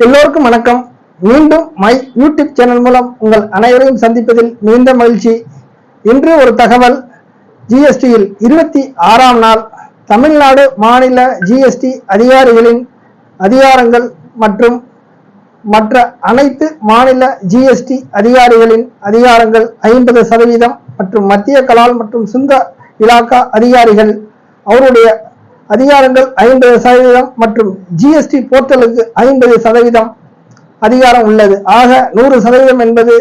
எல்லோருக்கும் வணக்கம். மீண்டும் மை யூடியூப் சேனல் மூலம் உங்கள் அனைவரையும் சந்திப்பதில் மிகுந்த மகிழ்ச்சி. இன்று ஒரு தகவல். ஜிஎஸ்டியில் இருபத்தி ஆறாம் நாள் தமிழ்நாடு மாநில ஜிஎஸ்டி அதிகாரிகளின் அதிகாரங்கள் மற்றும் மற்ற அனைத்து மாநில ஜிஎஸ்டி அதிகாரிகளின் அதிகாரங்கள் ஐம்பது சதவீதம் மற்றும் மத்திய கலால் மற்றும் சுங்க இலாக்கா அதிகாரிகள் அவருடைய அதிகாரங்கள் ஐம்பது சதவீதம் மற்றும் ஜிஎஸ்டி போர்ட்டலுக்கு ஐம்பது சதவீதம் அதிகாரம் உள்ளது. ஆக நூறு சதவீதம் என்பது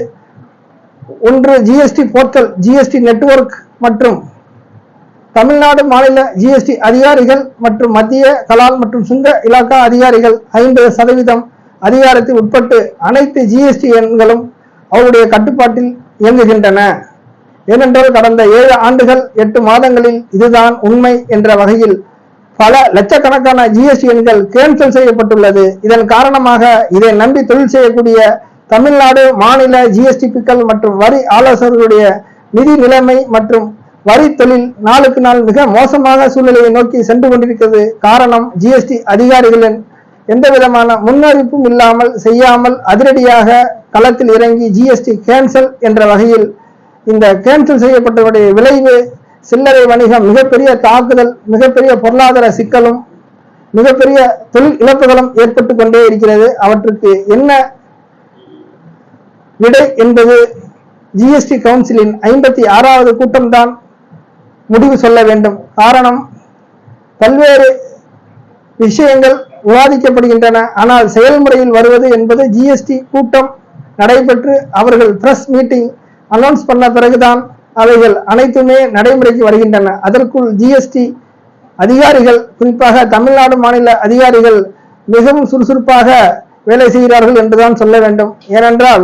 ஒன்று ஜிஎஸ்டி போர்ட்டல் ஜிஎஸ்டி நெட்வொர்க் மற்றும் தமிழ்நாடு மாநில ஜிஎஸ்டி அதிகாரிகள் மற்றும் மத்திய கலால் மற்றும் சுங்க இலாக்கா அதிகாரிகள் ஐம்பது சதவீதம் அதிகாரத்தில் உட்பட்டு அனைத்து ஜிஎஸ்டி எண்களும் அவருடைய கட்டுப்பாட்டில் இயங்குகின்றன. ஏனென்றால் கடந்த ஏழு ஆண்டுகள் எட்டு மாதங்களில் இதுதான் உண்மை என்ற வகையில் பல லட்சக்கணக்கான ஜிஎஸ்டி எண்கள் கேன்சல் செய்யப்பட்டுள்ளது. இதன் காரணமாக இதை நம்பி தொழில் செய்யக்கூடிய தமிழ்நாடு மாநில ஜிஎஸ்டிபிக்கள் மற்றும் வரி ஆலோசகர்களுடைய நிதி நிலைமை மற்றும் வரி தொழில் நாளுக்கு நாள் மிக மோசமாக சூழ்நிலையை நோக்கி சென்று கொண்டிருக்கிறது. காரணம் ஜிஎஸ்டி அதிகாரிகளின் எந்த விதமான முன்னறிவிப்பும் இல்லாமல் செய்யாமல் அதிரடியாக களத்தில் இறங்கி ஜிஎஸ்டி கேன்சல் என்ற வகையில் இந்த கேன்சல் செய்யப்பட்டவருடைய விளைவு சில்லறை வணிகம் மிகப்பெரிய தாக்குதல் மிகப்பெரிய பொருளாதார சிக்கலும் மிகப்பெரிய தொழில் இழப்புகளும் ஏற்பட்டு கொண்டே இருக்கிறது. அவற்றுக்கு என்ன விடை என்பது ஜிஎஸ்டி கவுன்சிலின் ஐம்பத்தி ஆறாவது கூட்டம்தான் முடிவு சொல்ல வேண்டும். காரணம் பல்வேறு விஷயங்கள் விவாதிக்கப்படுகின்றன. ஆனால் செயல்முறையில் வருவது என்பது ஜிஎஸ்டி கூட்டம் நடைபெற்று அவர்கள் பிரஸ் மீட்டிங் அனௌன்ஸ் பண்ண பிறகுதான் அவைகள் அனைத்துமே நடைமுறைக்கு வருகின்றன. அதற்குள் ஜிஎஸ்டி அதிகாரிகள் குறிப்பாக தமிழ்நாடு மாநில அதிகாரிகள் மிகவும் சுறுசுறுப்பாக வேலை செய்கிறார்கள் என்றுதான் சொல்ல வேண்டும். ஏனென்றால்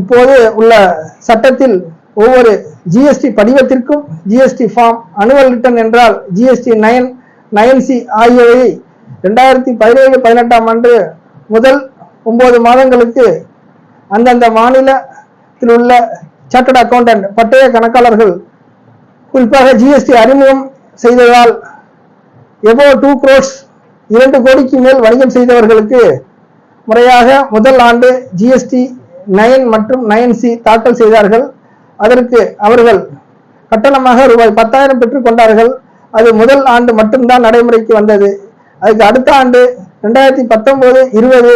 இப்போது உள்ள சட்டத்தில் ஒவ்வொரு ஜிஎஸ்டி படிவத்திற்கும் ஜிஎஸ்டி ஃபார்ம் அனுவல் ரிட்டன் என்றால் ஜிஎஸ்டி நயன் நயன் சி ஆகியவை ரெண்டாயிரத்தி பதினேழு பதினெட்டாம் ஆண்டு முதல் ஒன்பது மாதங்களுக்கு அந்தந்த மாநிலத்தில் உள்ள சார்ட்டர்ட் அக்கௌண்டன்ட் பட்டய கணக்காளர்கள். குறிப்பாக ஜிஎஸ்டி அறிமுகம் செய்ததால் எபோ டூ குரோட்ஸ் இரண்டு கோடிக்கு மேல் வணிகம் செய்தவர்களுக்கு முறையாக முதல் ஆண்டு ஜிஎஸ்டி நயன் மற்றும் நயன் சி தாக்கல் செய்தார்கள். அதற்கு அவர்கள் கட்டணமாக ரூபாய் பத்தாயிரம் பெற்றுக் கொண்டார்கள். அது முதல் ஆண்டு மட்டும்தான் நடைமுறைக்கு வந்தது. அதுக்கு அடுத்த ஆண்டு ரெண்டாயிரத்தி பத்தொன்பது இருபது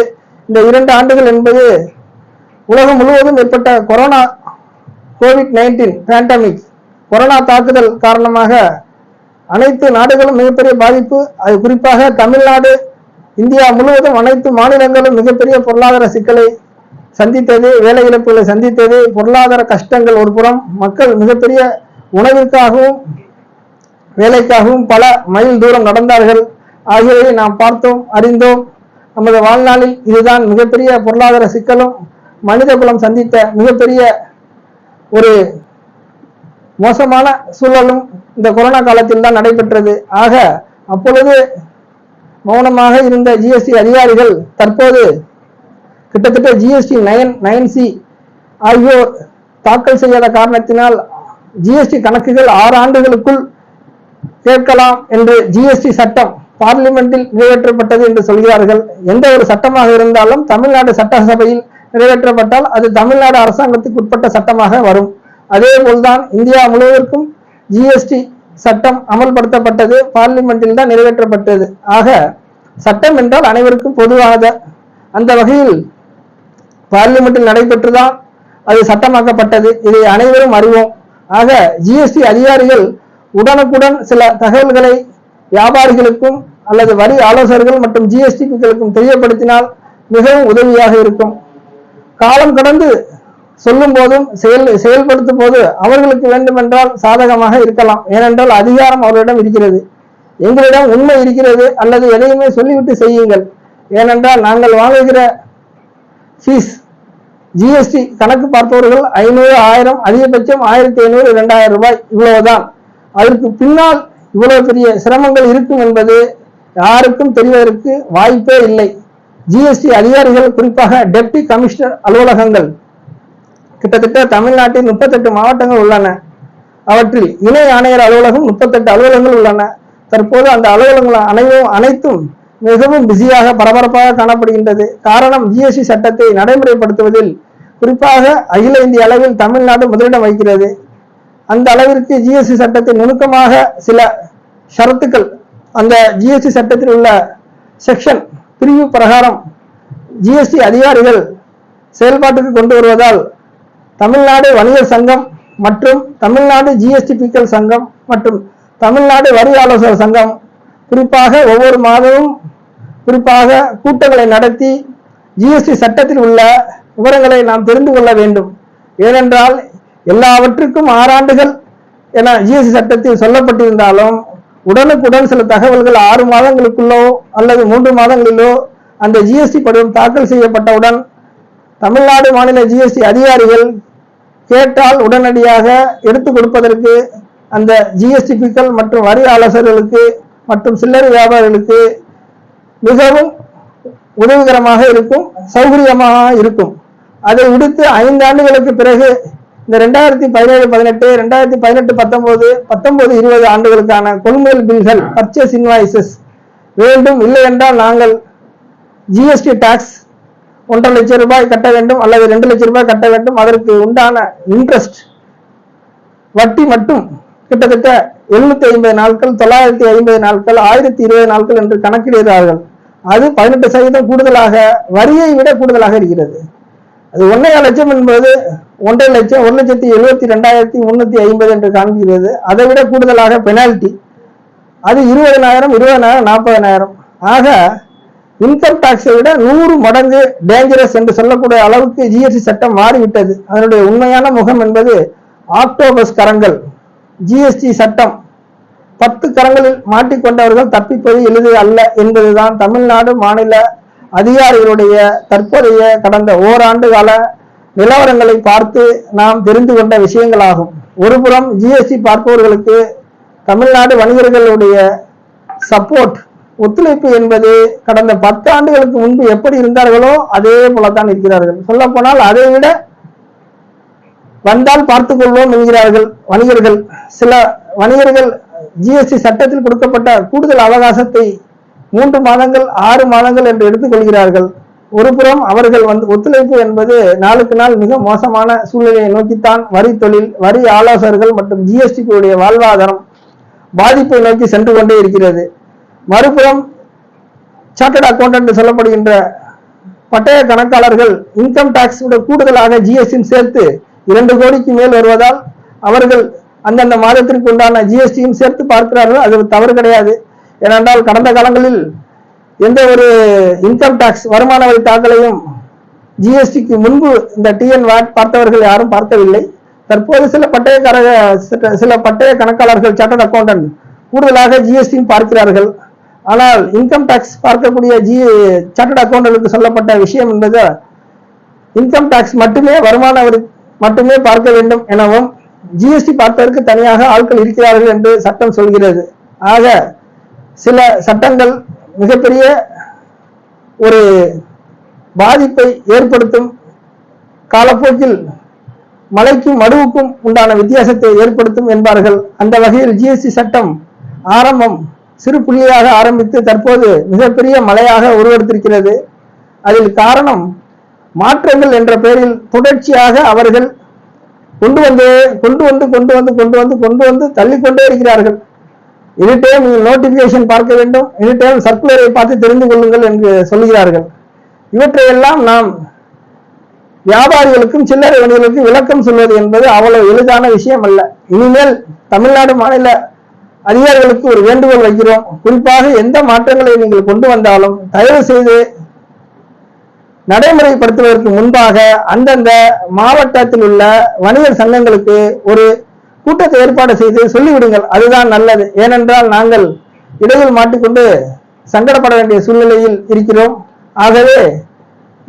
இந்த இரண்டு ஆண்டுகள் என்பது உலகம் முழுவதும் ஏற்பட்ட corona covid nineteen pandemic corona தாக்குதல் காரணமாக அனைத்து நாடுகளும் மிகப்பெரிய பாதிப்பு. அது குறிப்பாக தமிழ்நாடு இந்தியா முழுவதும் அனைத்து மாநிலங்களும் மிகப்பெரிய பொருளாதார சிக்கலை சந்தித்தது வேலை இழப்புகளை சந்தித்தது. பொருளாதார கஷ்டங்கள் ஒரு புறம் மக்கள் மிகப்பெரிய உணவிற்காகவும் வேலைக்காகவும் பல மைல் தூரம் நடந்தார்கள் ஆகியவை நாம் பார்த்தோம் அறிந்தோம். நமது வாழ்நாளில் இதுதான் மிகப்பெரிய பொருளாதார சிக்கலும் மனித குலம் சந்தித்த மிகப்பெரிய ஒரு மோசமான சூழலும் இந்த கொரோனா காலத்தில் தான் நடைபெற்றது. ஆக அப்பொழுது மௌனமாக இருந்த ஜிஎஸ்டி அதிகாரிகள் தற்போது கிட்டத்தட்ட ஜிஎஸ்டி நயன் நயன் சி ஆகியோர் தாக்கல் செய்யாத காரணத்தினால் ஜிஎஸ்டி கணக்குகள் ஆறு ஆண்டுகளுக்குள் கேட்கலாம் என்று ஜிஎஸ்டி சட்டம் பார்லிமெண்டில் நிறைவேற்றப்பட்டது என்று சொல்கிறார்கள். எந்த ஒரு சட்டமாக இருந்தாலும் தமிழ்நாடு சட்டசபையில் நிறைவேற்றப்பட்டால் அது தமிழ்நாடு அரசாங்கத்துக்கு உட்பட்ட சட்டமாக வரும். அதே போல்தான் இந்தியா முழுவதற்கும் ஜிஎஸ்டி சட்டம் அமல்படுத்தப்பட்டது. பார்லிமெண்டில் தான் நிறைவேற்றப்பட்டது. ஆக சட்டம் என்றால் அனைவருக்கும் பொதுவாக அந்த வகையில் பார்லிமெண்டில் நடைபெற்றுதான் அது சட்டமாக்கப்பட்டது. இதை அனைவரும் அறிவோம். ஆக ஜிஎஸ்டி அதிகாரிகள் உடனுக்குடன் சில தகவல்களை வியாபாரிகளுக்கும் அல்லது வரி ஆலோசகர்கள் மற்றும் ஜிஎஸ்டிகளுக்கும் தெரியப்படுத்தினால் மிகவும் உதவியாக இருக்கும். காலம் கடந்து சொல்லும் போதும் செயல் செயல்படுத்தும் போது அவர்களுக்கு வேண்டுமென்றால் சாதகமாக இருக்கலாம். ஏனென்றால் அதிகாரம் அவர்களிடம் இருக்கிறது. எங்களிடம் உண்மை இருக்கிறது அல்லது எதையுமே சொல்லிவிட்டு செய்யுங்கள். ஏனென்றால் நாங்கள் வாங்குகிற ஃபீஸ் ஜிஎஸ்டி கணக்கு பார்ப்பவர்கள் ஐநூறு ஆயிரம் அதிகபட்சம் ஆயிரத்தி ஐநூறு இரண்டாயிரம் ரூபாய் இவ்வளவுதான். அதற்கு பின்னால் இவ்வளவு பெரிய சிரமங்கள் இருக்கும் என்பது யாருக்கும் தெரிவதற்கு வாய்ப்பே இல்லை. ஜிஎஸ்டி அதிகாரிகள் குறிப்பாக டெப்டி கமிஷனர் அலுவலகங்கள். கிட்டத்தட்ட தமிழ்நாட்டில் முப்பத்தெட்டு மாவட்டங்கள் உள்ளன. அவற்றில் இணை ஆணையர் அலுவலகம் முப்பத்தெட்டு அலுவலகங்கள் உள்ளன. தற்போது அந்த அலுவலகங்கள் அனைவரும் அனைத்தும் மிகவும் பிஸியாக பரபரப்பாக காணப்படுகின்றது. காரணம் ஜிஎஸ்டி சட்டத்தை நடைமுறைப்படுத்துவதில் குறிப்பாக அகில இந்திய அளவில் தமிழ்நாடு முதலிடம் வைக்கிறது அந்த அளவிற்கு ஜிஎஸ்டி சட்டத்தின் நுணுக்கமாக சில ஷரத்துக்கள் அந்த ஜிஎஸ்டி சட்டத்தில் உள்ள செக்ஷன் பிரிவு பிரகாரம் ஜிஎஸ்டி அதிகாரிகள் செயல்பாட்டுக்கு கொண்டு வருவதால் தமிழ்நாடு வணிகர் சங்கம் மற்றும் தமிழ்நாடு ஜிஎஸ்டி பிக்கள் சங்கம் மற்றும் தமிழ்நாடு வரி ஆலோசகர் சங்கம் குறிப்பாக ஒவ்வொரு மாதமும் குறிப்பாக கூட்டங்களை நடத்தி ஜிஎஸ்டி சட்டத்தில் உள்ள விவரங்களை நாம் தெரிந்து கொள்ள வேண்டும். ஏனென்றால் எல்லாவற்றுக்கும் ஆறாண்டுகள் என ஜிஎஸ்டி சட்டத்தில் சொல்லப்பட்டிருந்தாலும் உடனுக்குடன் சில தகவல்கள் ஆறு மாதங்களுக்குள்ளோ அல்லது மூன்று மாதங்களிலோ அந்த ஜிஎஸ்டி படிவம் தாக்கல் செய்யப்பட்டவுடன் தமிழ்நாடு மாநில ஜிஎஸ்டி அதிகாரிகள் கேட்டால் உடனடியாக எடுத்து கொடுப்பதற்கு அந்த ஜிஎஸ்டி பிக்கள் மற்றும் வரி ஆலோசகர்களுக்கு மற்றும் சில்லறை வியாபாரிகளுக்கு மிகவும் உதவிகரமாக இருக்கும் சௌகரியமாக இருக்கும். அதை விடுத்து ஐந்து ஆண்டுகளுக்கு பிறகு இந்த ரெண்டாயிரத்தி பதினேழு பதினெட்டு ரெண்டாயிரத்தி பதினெட்டு பத்தொன்பது பத்தொன்பது இருபது ஆண்டுகளுக்கான கொள்முதல் பில்கள் பர்ச்சேஸ் இன்வாய்சஸ் வேண்டும் இல்லை என்றால் நாங்கள் ஜிஎஸ்டி டாக்ஸ் ஒன்றரை லட்சம் ரூபாய் கட்ட வேண்டும் அல்லது ரெண்டு லட்சம் ரூபாய் கட்ட வேண்டும். அதற்கு உண்டான இன்ட்ரெஸ்ட் வட்டி மட்டும் கிட்டத்தட்ட எழுநூத்தி ஐம்பது நாட்கள் தொள்ளாயிரத்தி ஐம்பது நாட்கள் ஆயிரத்தி இருபது நாட்கள் என்று கணக்கிடுகிறார்கள். அது பதினெட்டு சதவீதம் கூடுதலாக வரியை விட கூடுதலாக இருக்கிறது. அது ஒன்றைய லட்சம் என்பது ஒன்றரை லட்சம் ஒரு லட்சத்தி எழுபத்தி ரெண்டாயிரத்தி முன்னூத்தி ஐம்பது என்று காண்கிறது அதை விட கூடுதலாக பெனால்டி அது இருபதனாயிரம் இருபதனாயிரம் நாற்பதனாயிரம். ஆக இன்கம் டாக்ஸை விட நூறு மடங்கு டேஞ்சரஸ் என்று சொல்லக்கூடிய அளவுக்கு ஜிஎஸ்டி சட்டம் மாறிவிட்டது. அதனுடைய உண்மையான முகம் என்பது ஆக்டோபஸ் கரங்கள். ஜிஎஸ்டி சட்டம் பத்து கரங்களில் மாட்டிக்கொண்டவர்கள் தப்பிப்பது எளிது அல்ல என்பதுதான் தமிழ்நாடு மாநில அதிகாரிகளுடைய தற்போதைய கடந்த ஓராண்டு கால நிலவரங்களை பார்த்து நாம் தெரிந்து கொண்ட விஷயங்களாகும். ஒருபுறம் ஜிஎஸ்டி பார்ப்பவர்களுக்கு தமிழ்நாடு வணிகர்களுடைய சப்போர்ட் ஒத்துழைப்பு என்பது கடந்த பத்து ஆண்டுகளுக்கு முன்பு எப்படி இருந்தார்களோ அதே போலத்தான் இருக்கிறார்கள். சொல்ல போனால் அதை விட வந்தால் பார்த்துக் கொள்வோம் என்கிறார்கள் வணிகர்கள். சில வணிகர்கள் ஜிஎஸ்டி சட்டத்தில் கொடுக்கப்பட்ட கூடுதல் அவகாசத்தை மூன்று மாதங்கள் ஆறு மாதங்கள் என்று எடுத்துக்கொள்கிறார்கள். ஒருபுறம் அவர்கள் வந்து ஒத்துழைப்பு என்பது நாளுக்கு நாள் மிக மோசமான சூழ்நிலையை நோக்கித்தான் வரி தொழில் வரி ஆலோசகர்கள் மற்றும் ஜிஎஸ்டிக்குடைய வாழ்வாதாரம் பாதிப்பை நோக்கி சென்று கொண்டே இருக்கிறது. மறுபுறம் சார்ட்டர்ட் அக்கௌண்டன்ட் சொல்லப்படுகின்ற பட்டய கணக்காளர்கள் இன்கம் டாக்ஸ் கூடுதலாக ஜிஎஸ்டி சேர்த்து இரண்டு கோடிக்கு மேல் வருவதால் அவர்கள் அந்தந்த மாதத்திற்கு உண்டான ஜிஎஸ்டியும் சேர்த்து பார்க்கிறார்கள். அது தவறு கிடையாது. ஏனென்றால் கடந்த காலங்களில் எந்த ஒரு இன்கம் டாக்ஸ் வருமான வரி தாக்கலையும் ஜிஎஸ்டிக்கு முன்பு இந்த டிஎன் வாட் பார்த்தவர்கள் யாரும் பார்க்கவில்லை. தற்போது சில பட்டயக்கார சில பட்டய கணக்காளர்கள் சார்ட்டர்ட் அக்கௌண்டன்ட் கூடுதலாக ஜிஎஸ்டியும் பார்க்கிறார்கள். ஆனால் இன்கம் டாக்ஸ் பார்க்கக்கூடிய ஜி சார்ட்டர்ட் அக்கௌண்டன்ட்டுக்கு சொல்லப்பட்ட விஷயம் என்பது இன்கம் டாக்ஸ் மட்டுமே வருமான வரி மட்டுமே பார்க்க வேண்டும் எனவும் ஜிஎஸ்டி பார்ப்பதற்கு தனியாக ஆட்கள் இருக்கிறார்கள் என்று சட்டம் சொல்கிறது. ஆக சில சட்டங்கள் மிகப்பெரிய ஒரு பாதிப்பை ஏற்படுத்தும் காலப்போக்கில் மலைக்கும் மடுவுக்கும் உண்டான வித்தியாசத்தை ஏற்படுத்தும் என்பார்கள். அந்த வகையில் ஜிஎஸ்டி சட்டம் ஆரம்பம் சிறு புள்ளியாக ஆரம்பித்து தற்போது மிகப்பெரிய மலையாக உருவெடுத்திருக்கிறது. அதில் காரணம் மாற்றங்கள் என்ற பெயரில் தொடர்ச்சியாக அவர்கள் கொண்டு வந்து கொண்டு வந்து கொண்டு வந்து கொண்டு வந்து கொண்டு வந்து தள்ளிக்கொண்டே இருக்கிறார்கள். எனி டைம் நீங்கள் நோட்டிபிகேஷன் பார்க்க வேண்டும். எனி டைம் சர்க்குலரை பார்த்து தெரிந்து கொள்ளுங்கள் என்று சொல்கிறார்கள் இவற்றையெல்லாம் நாம் வியாபாரிகளுக்கும் சில்லறை வணிகர்களுக்கும் விளக்கம் சொல்வது என்பது அவ்வளவு எளிதான விஷயம் அல்ல இனிமேல் தமிழ்நாடு மாநில அதிகாரிகளுக்கு ஒரு வேண்டுகோள் வைக்கிறோம். குறிப்பாக எந்த மாற்றங்களை நீங்கள் கொண்டு வந்தாலும் தயவு செய்து நடைமுறைப்படுத்துவதற்கு முன்பாக அந்தந்த மாவட்டத்தில் உள்ள வணிகர் சங்கங்களுக்கு ஒரு கூட்டத்தை ஏற்பாடு செய்து சொல்லிவிடுங்கள். அதுதான் நல்லது. ஏனென்றால் நாங்கள் இடையில் மாட்டிக்கொண்டு சங்கடப்பட வேண்டிய சூழ்நிலையில் இருக்கிறோம். ஆகவே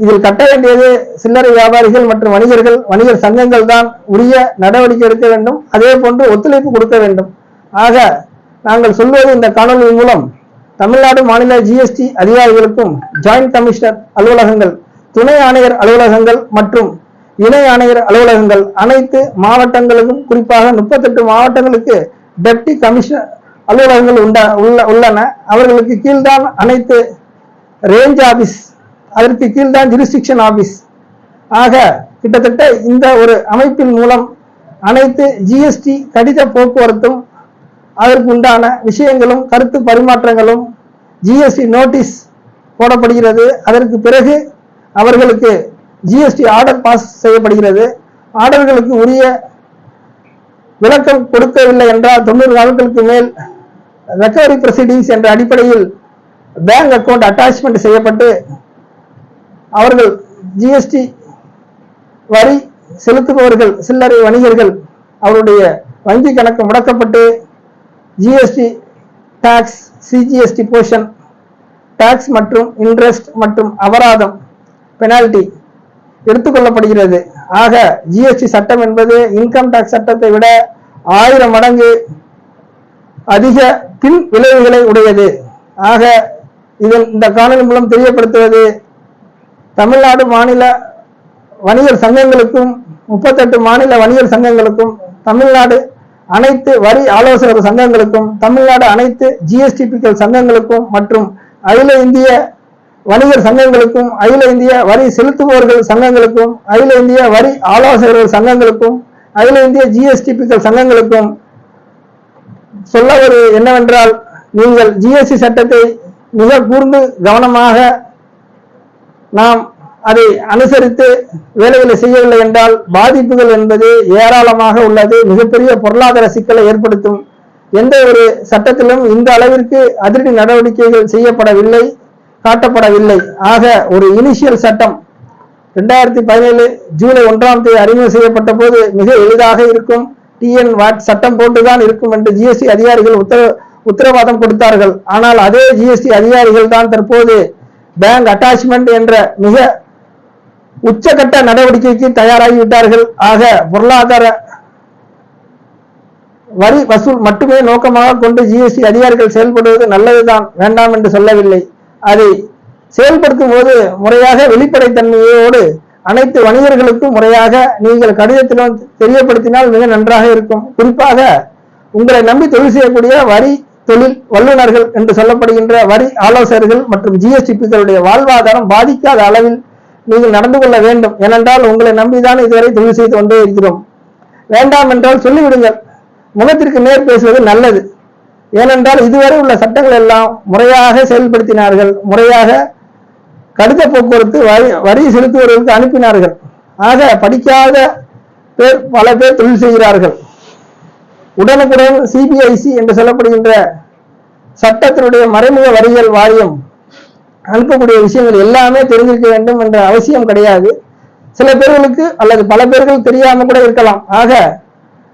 இதில் கட்ட வேண்டியது சில்லறை வியாபாரிகள் மற்றும் வணிகர்கள் வணிகர் சங்கங்கள் தான் உரிய நடவடிக்கை எடுக்க வேண்டும். அதே போன்று ஒத்துழைப்பு கொடுக்க வேண்டும். ஆக நாங்கள் சொல்வது இந்த காணொலி மூலம் தமிழ்நாடு மாநில ஜிஎஸ்டி அதிகாரிகளுக்கும் ஜாயிண்ட் கமிஷனர் அலுவலகங்கள் துணை ஆணையர் அலுவலகங்கள் மற்றும் இணை ஆணையர் அலுவலகங்கள் அனைத்து மாவட்டங்களுக்கும் குறிப்பாக முப்பத்தெட்டு மாவட்டங்களுக்கு டெப்டி கமிஷனர் அலுவலகங்கள் உண்டா உள்ள உள்ளன. அவர்களுக்கு கீழ்தான் அனைத்து ரேஞ்ச் ஆபீஸ் அதற்கு கீழ்தான் ஜுரிஸ்டிக்ஷன் ஆபீஸ் ஆக கிட்டத்தட்ட இந்த ஒரு அமைப்பின் மூலம் அனைத்து ஜிஎஸ்டி கடித போக்குவரத்தும் அதற்கு உண்டான விஷயங்களும் கருத்து பரிமாற்றங்களும் ஜிஎஸ்டி நோட்டீஸ் போடப்படுகிறது. அதற்கு பிறகு அவர்களுக்கு ஜிஎஸ்டி ஆர்டர் பாஸ் செய்யப்படுகிறது. ஆர்டர்களுக்கு உரிய விளக்கம் கொடுக்கவில்லை என்றால் தொண்ணூறு நாட்களுக்கு மேல் ரெக்கவரி ப்ரொசீடிங்ஸ் என்ற அடிப்படையில் பேங்க் அக்கௌண்ட் அட்டாச்மெண்ட் செய்யப்பட்டு அவர்கள் ஜிஎஸ்டி வரி செலுத்துபவர்கள் சில்லறை வணிகர்கள் அவருடைய வங்கி கணக்கு முடக்கப்பட்டு GST tax CGST portion tax மற்றும் இன்ட்ரெஸ்ட் மற்றும் அபராதம் பெனால்டி எடுத்துக்கொள்ளப்படுகிறது. ஆக ஜிஎஸ்டி சட்டம் என்பது இன்கம் டாக்ஸ் சட்டத்தை விட ஆயிரம் மடங்கு அதிக பின் விளைவுகளை உடையது. ஆக இதன் இந்த காணொலி மூலம் தெரியப்படுத்துவது தமிழ்நாடு மாநில வணிகர் சங்கங்களுக்கும் முப்பத்தெட்டு மாநில வணிகர் சங்கங்களுக்கும் தமிழ்நாடு அனைத்து வரி ஆலோசகர் சங்கங்களுக்கும் தமிழ்நாடு அனைத்து ஜிஎஸ்டிபிக்கள் சங்கங்களுக்கும் மற்றும் அகில இந்திய வணிகர் சங்கங்களுக்கும் அகில இந்திய வரி செலுத்துபவர்கள் சங்கங்களுக்கும் அகில இந்திய வரி ஆலோசகர்கள் சங்கங்களுக்கும் அகில இந்திய ஜிஎஸ்டிபிக்கள் சங்கங்களுக்கும் சொல்ல ஒரு என்னவென்றால் நீங்கள் ஜிஎஸ்டி சட்டத்தை மிக கூர்ந்து கவனமாக நாம் அதை அனுசரித்து வேலைகளை செய்யவில்லை என்றால் பாதிப்புகள் என்பது ஏராளமாக உள்ளது. மிகப்பெரிய பொருளாதார சிக்கலை ஏற்படுத்தும் எந்த ஒரு சட்டத்திலும் இந்த அளவிற்கு அதிரடி நடவடிக்கைகள் செய்யப்படவில்லை. காட்டப்படவில்லை. ஆக ஒரு இனிஷியல் சட்டம் ரெண்டாயிரத்தி பதினேழு ஜூலை ஒன்றாம் தேதி அறிமுகம் செய்யப்பட்ட போது மிக எளிதாக இருக்கும். டிஎன் வாட் சட்டம் போட்டுதான் இருக்கும் என்று ஜிஎஸ்டி அதிகாரிகள் உத்தர உத்தரவாதம் கொடுத்தார்கள். ஆனால் அதே ஜிஎஸ்டி அதிகாரிகள் தான் தற்போது பேங்க் அட்டாச்மெண்ட் என்ற மிக உச்சகட்ட நடவடிக்கைக்கு தயாராகிவிட்டார்கள். ஆக பொருளாதார வரி வசூல் மட்டுமே நோக்கமாக கொண்டு ஜிஎஸ்டி அதிகாரிகள் செயல்படுவது நல்லதுதான். வேண்டாம் என்று சொல்லவில்லை. அதை செயல்படுத்தும் போது முறையாக வெளிப்படைத்தன்மையோடு அனைத்து வணிகர்களுக்கும் முறையாக நீங்கள் கடிதத்திலும் தெரியப்படுத்தினால் மிக நன்றாக இருக்கும். குறிப்பாக உங்களை நம்பி தொழில் செய்யக்கூடிய வரி தொழில் வல்லுநர்கள் என்று சொல்லப்படுகின்ற வரி ஆலோசகர்கள் மற்றும் ஜிஎஸ்டிபிகளுடைய வாழ்வாதாரம் பாதிக்காத அளவில் நீங்கள் நடந்து கொள்ள வேண்டும். ஏனென்றால் உங்களை நம்பிதான் இதுவரை தொழில் செய்து கொண்டே இருக்கிறோம். வேண்டாம் என்றால் சொல்லிவிடுங்கள். முகத்திற்கு நேர் பேசுவது நல்லது. ஏனென்றால் இதுவரை உள்ள சட்டங்கள் எல்லாம் முறையாக செயல்படுத்தினார்கள் முறையாக கடித போக்குவரத்து வரி வரி செலுத்துவதற்கு அனுப்பினார்கள். ஆக படிக்காத பேர் பல பேர் தொழில் செய்கிறார்கள். உடனுக்குடன் சிபிஐசி என்று சொல்லப்படுகின்ற சட்டத்தினுடைய மறைமுக வரிகள் வாரியம் அனுப்பக்கூடிய விஷயங்கள் எல்லாமே தெரிஞ்சிருக்க வேண்டும் என்ற அவசியம் கிடையாது. சில பேர்களுக்கு அல்லது பல பேர்கள் தெரியாம கூட இருக்கலாம். ஆக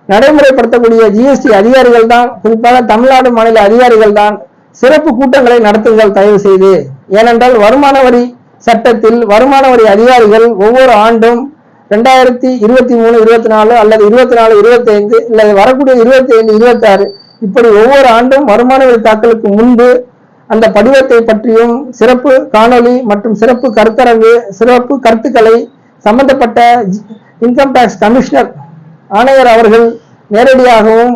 நடைமுறைப்படுத்தக்கூடிய ஜிஎஸ்டி அதிகாரிகள் தான் குறிப்பாக தமிழ்நாடு மாநில அதிகாரிகள் தான் சிறப்பு கூட்டங்களை நடத்துங்கள் தயவு செய்து. ஏனென்றால் வருமான வரி சட்டத்தில் வருமான வரி அதிகாரிகள் ஒவ்வொரு ஆண்டும் ரெண்டாயிரத்தி இருபத்தி மூணு இருபத்தி நாலு அல்லது இருபத்தி நாலு இருபத்தி ஐந்து அல்லது வரக்கூடிய இருபத்தி ஐந்து இருபத்தி ஆறு இப்படி ஒவ்வொரு ஆண்டும் வருமான வரி தாக்கலுக்கு முன்பு அந்த படிவத்தை பற்றியும் சிறப்பு காணொலி மற்றும் சிறப்பு கருத்தரங்கு சிறப்பு கருத்துக்களை சம்பந்தப்பட்ட இன்கம் டேக்ஸ் கமிஷனர் ஆணையர் அவர்கள் நேரடியாகவும்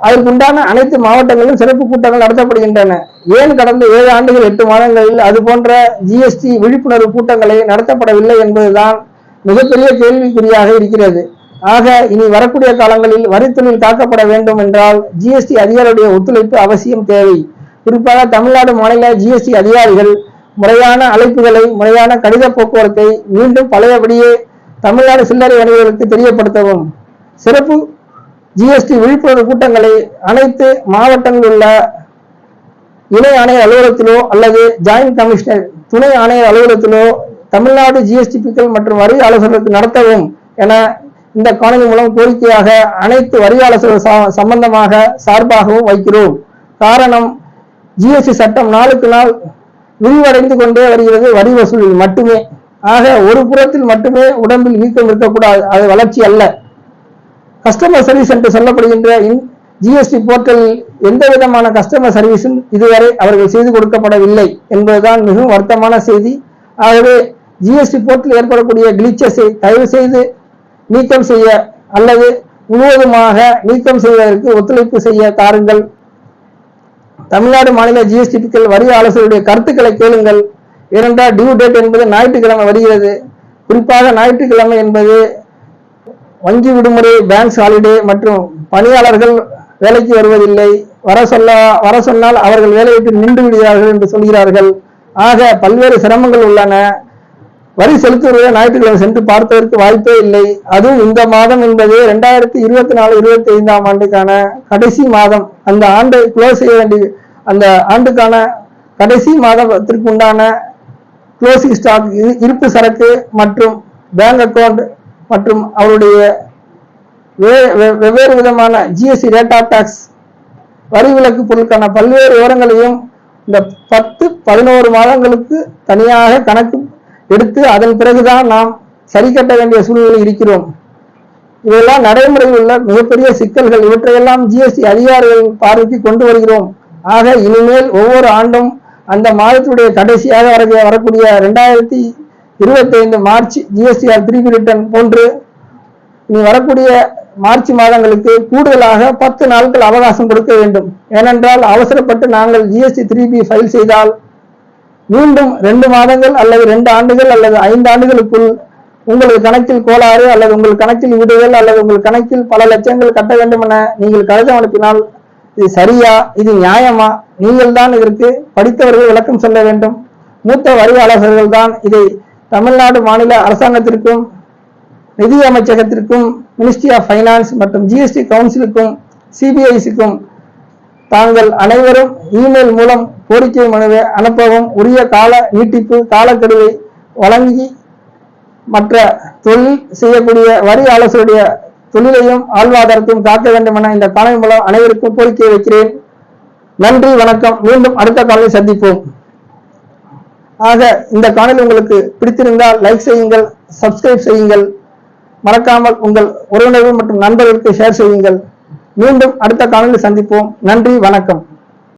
அதற்குண்டான அனைத்து மாவட்டங்களிலும் சிறப்பு கூட்டங்கள் நடத்தப்படுகின்றன. ஏன் கடந்த ஏழு ஆண்டுகள் எட்டு மாதங்களில் அது போன்ற ஜிஎஸ்டி விழிப்புணர்வு கூட்டங்களை நடத்தப்படவில்லை என்பதுதான் மிகப்பெரிய கேள்விக்குறியாக இருக்கிறது. ஆக இனி வரக்கூடிய காலங்களில் வரித்தொழில் காக்கப்பட வேண்டும் என்றால் ஜிஎஸ்டி அதிகாரியுடைய ஒத்துழைப்பு அவசியம் தேவை. குறிப்பாக தமிழ்நாடு மாநில ஜிஎஸ்டி அதிகாரிகள் முறையான அழைப்புகளை முறையான கடித போக்குவரத்தை மீண்டும் பழையபடியே தமிழ்நாடு சில்லறை வணிகர்களுக்கு தெரியப்படுத்தவும் சிறப்பு ஜிஎஸ்டி விழிப்புணர்வு கூட்டங்களை அனைத்து மாவட்டங்களில் உள்ள இணை ஆணையர் அலுவலகத்திலோ அல்லது ஜாயின்ட் கமிஷனர் துணை ஆணையர் அலுவலகத்திலோ தமிழ்நாடு ஜிஎஸ்டிபிக்கள் மற்றும் வரி ஆலோசகர்களுக்கு நடத்தவும் என இந்த காணொலி மூலம் கோரிக்கையாக அனைத்து வரி ஆலோசகர் சம்பந்தமாக சார்பாகவும் வைக்கிறோம். காரணம் ஜிஎஸ்டி சட்டம் நாளுக்கு நாள் விரிவடைந்து கொண்டே வருகிறது. வரி வசூலில் மட்டுமே. ஆக ஒரு புறத்தில் மட்டுமே உடம்பில் வீக்கம் இருக்கக்கூடாது. அது வளர்ச்சி அல்ல. கஸ்டமர் சர்வீஸ் என்று சொல்லப்படுகின்ற ஜிஎஸ்டி போர்ட்டலில் எந்த விதமான கஸ்டமர் சர்வீஸும் இதுவரை அவர்கள் செய்து கொடுக்கப்படவில்லை என்பதுதான் மிகவும் வருத்தமான செய்தி. ஆகவே ஜிஎஸ்டி போர்ட்டில் ஏற்படக்கூடிய கிளிச்சஸை தயவு செய்து நீக்கம் செய்ய அல்லது முழுவதுமாக நீக்கம் செய்வதற்கு ஒத்துழைப்பு செய்ய தாருங்கள். தமிழ்நாடு மாநில ஜிஎஸ்டிக்கள் வரி ஆலோசகருடைய கருத்துக்களை கேளுங்கள். ஏனென்றால் டியூ டேட் என்பது ஞாயிற்றுக்கிழமை வருகிறது. குறிப்பாக ஞாயிற்றுக்கிழமை என்பது வங்கி விடுமுறை பேங்க்ஸ் ஹாலிடே மற்றும் பணியாளர்கள் வேலைக்கு வருவதில்லை. வர சொல்ல வர சொன்னால் அவர்கள் வேலையை விட்டு நின்று விடுகிறார்கள் என்று சொல்கிறார்கள். ஆக பல்வேறு சிரமங்கள் உள்ளன. வரி செலுத்துவதை ஞாயிற்றுக்கிழமை சென்று பார்ப்பதற்கு வாய்ப்பே இல்லை. அதுவும் இந்த மாதம் என்பது ரெண்டாயிரத்தி இருபத்தி நாலு இருபத்தி ஐந்தாம் ஆண்டுக்கான கடைசி மாதம். அந்த ஆண்டை க்ளோஸ் செய்ய வேண்டிய அந்த ஆண்டுக்கான கடைசி மாதத்திற்கு உண்டான க்ளோசிங் ஸ்டாக் இருப்பு சரக்கு மற்றும் பேங்க் அக்கவுண்ட் மற்றும் அவருடைய வெவ்வேறு விதமான ஜிஎஸ்டி ரேட் ஆஃப் டாக்ஸ் வரி விலக்கு பொருட்கான பல்வேறு விவரங்களையும் இந்த பத்து பதினோரு மாதங்களுக்கு தனியாக கணக்கு எடுத்து அதன் பிறகுதான் நாம் சரி கட்ட வேண்டிய சூழ்நிலையில் இருக்கிறோம். இதெல்லாம் நடைமுறையில் உள்ள மிகப்பெரிய சிக்கல்கள். இவற்றையெல்லாம் ஜிஎஸ்டி அதிகாரிகளின் பார்வைக்கு கொண்டு வருகிறோம். ஆக இனிமேல் ஒவ்வொரு ஆண்டும் அந்த மாதத்துடைய கடைசியாக வர வரக்கூடிய ரெண்டாயிரத்தி இருபத்தைந்து மார்ச் ஜிஎஸ்டிஆர் திருப்பி ரிட்டர்ன் போன்று இனி வரக்கூடிய மார்ச் மாதங்களுக்கு கூடுதலாக பத்து நாட்கள் அவகாசம் கொடுக்க வேண்டும். ஏனென்றால் அவசரப்பட்டு நாங்கள் ஜிஎஸ்டி திருப்பி ஃபைல் செய்தால் மீண்டும் ரெண்டு மாதங்கள் அல்லது ரெண்டு ஆண்டுகள் அல்லது ஐந்து ஆண்டுகளுக்குள் உங்களது கணக்கில் கோளாறு அல்லது உங்கள் கணக்கில் விடுதல் அல்லது உங்கள் கணக்கில் பல லட்சங்கள் கட்ட வேண்டும் என நீங்கள் கடிதம் அனுப்பினால் இது சரியா? இது நியாயமா? நீங்கள் தான் இதற்கு படித்தவர்கள் விளக்கம் சொல்ல வேண்டும். மூத்த வரி ஆலோசகர்கள் தான் இதை தமிழ்நாடு மாநில அரசாங்கத்திற்கும் நிதி அமைச்சகத்திற்கும் மினிஸ்ட்ரி ஆஃப் ஃபைனான்ஸ் மற்றும் ஜிஎஸ்டி கவுன்சிலுக்கும் சிபிஐசிக்கும் தாங்கள் அனைவரும் இமெயில் மூலம் கோரிக்கை மனுவை அனுப்பவும் உரிய கால நீட்டிப்பு காலக்கெடுவை வழங்கி மற்ற தொழில் செய்யக்கூடிய வரி ஆலோசகருடைய தொழிலையும் ஆழ்வாதாரத்தையும் காக்க வேண்டும் என இந்த காலம் மூலம் அனைவருக்கும் கோரிக்கை வைக்கிறேன். நன்றி வணக்கம். மீண்டும் அடுத்த காலையில் சந்திப்போம். ஆக இந்த காணொலி உங்களுக்கு பிடித்திருந்தால் லைக் செய்யுங்கள் சப்ஸ்கிரைப் செய்யுங்கள். மறக்காமல் உங்கள் உறவினர்கள் மற்றும் நண்பர்களுக்கு ஷேர் செய்யுங்கள். மீண்டும் அடுத்த காணொலி சந்திப்போம். நன்றி வணக்கம்.